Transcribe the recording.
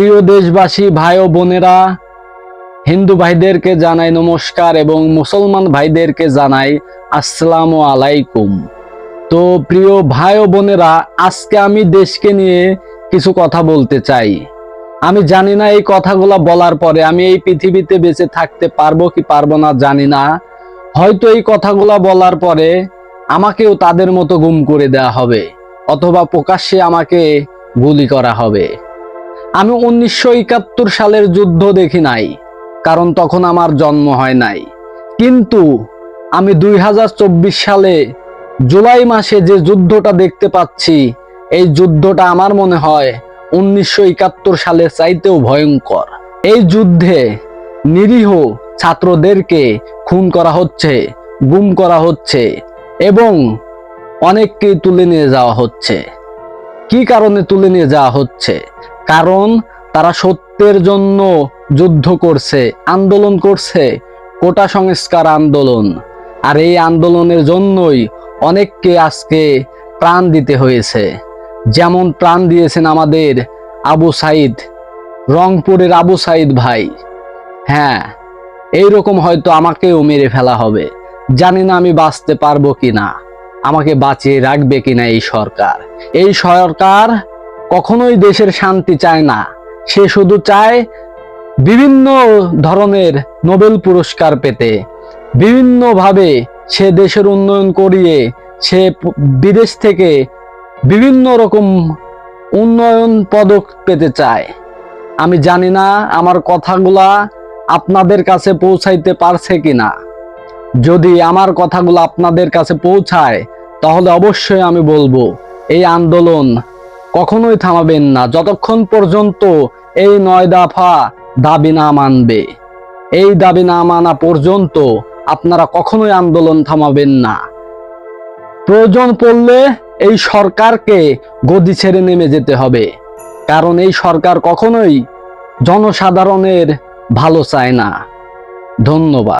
প্রিয় দেশবাসী, ভাই ও বোনেরা, হিন্দু ভাইদেরকে জানাই নমস্কার এবং মুসলমান ভাইদেরকে জানাই আসসালামু আলাইকুম। তো প্রিয় ভাই ও বোনেরা, আজকে আমি দেশকে নিয়ে কিছু কথা বলতে চাই। আমি জানি না এই কথাগুলো বলার পরে আমি এই পৃথিবীতে বেঁচে থাকতে পারব কি পারব না জানি না। হয়তো এই কথাগুলো বলার পরে আমাকেও তাদের মতো গুম করে দেওয়া হবে, অথবা প্রকাশ্যে আমাকে গুলি করা হবে। আমি উনিশশো একাত্তর সালের যুদ্ধ দেখি নাই, কারণ তখন আমার জন্ম হয় নাই। কিন্তু আমি দুই হাজার চব্বিশ সালে জুলাই মাসে যে যুদ্ধটা দেখতে পাচ্ছি, এই যুদ্ধটা আমার মনে হয় উনিশশো একাত্তর সালের চাইতেও ভয়ঙ্কর। এই যুদ্ধে নিরীহ ছাত্রদেরকে খুন করা হচ্ছে, গুম করা হচ্ছে এবং অনেককেই তুলে নিয়ে যাওয়া হচ্ছে। কি কারণে তুলে নিয়ে যাওয়া হচ্ছে? কারণ তারা সত্যের জন্য যুদ্ধ করছে, আন্দোলন করছে, কোটা সংস্কার আন্দোলন। আর এই আন্দোলনের জন্যই অনেককে আজকে প্রাণ দিতে হয়েছে। যেমন প্রাণ দিয়েছেন আমাদের আবু সাইদ, রংপুরের আবু সাইদ ভাই। হ্যাঁ এই রকম হয়তো আমাকেও মেরে ফেলা হবে। জানি না আমি বাঁচতে পারব কিনা, আমাকে বাঁচিয়ে রাখবে কিনা এই সরকার। এই সরকার কখনোই দেশের শান্তি চায় না। সে শুধু চায় বিভিন্ন ধরনের নোবেল পুরস্কার পেতে। বিভিন্নভাবে সে দেশের উন্নয়ন করিয়ে, সে বিদেশ থেকে বিভিন্ন রকম উন্নয়ন পদক পেতে চায়। আমি জানি না আমার কথাগুলা আপনাদের কাছে পৌঁছাইতে পারছে কিনা। যদি আমার কথাগুলো আপনাদের কাছে পৌঁছায়, তাহলে অবশ্যই আমি বলব, এই আন্দোলন কখনোই থামাবেন না, যতক্ষণ পর্যন্ত এই নয় দফা দাবি না মানবে। এই দাবি না মানা পর্যন্ত আপনারা কখনোই আন্দোলন থামাবেন না। প্রয়োজন পড়লে এই সরকারকে গদি ছেড়ে নেমে যেতে হবে, কারণ এই সরকার কখনোই জনসাধারণের ভালো চায় না। ধন্যবাদ।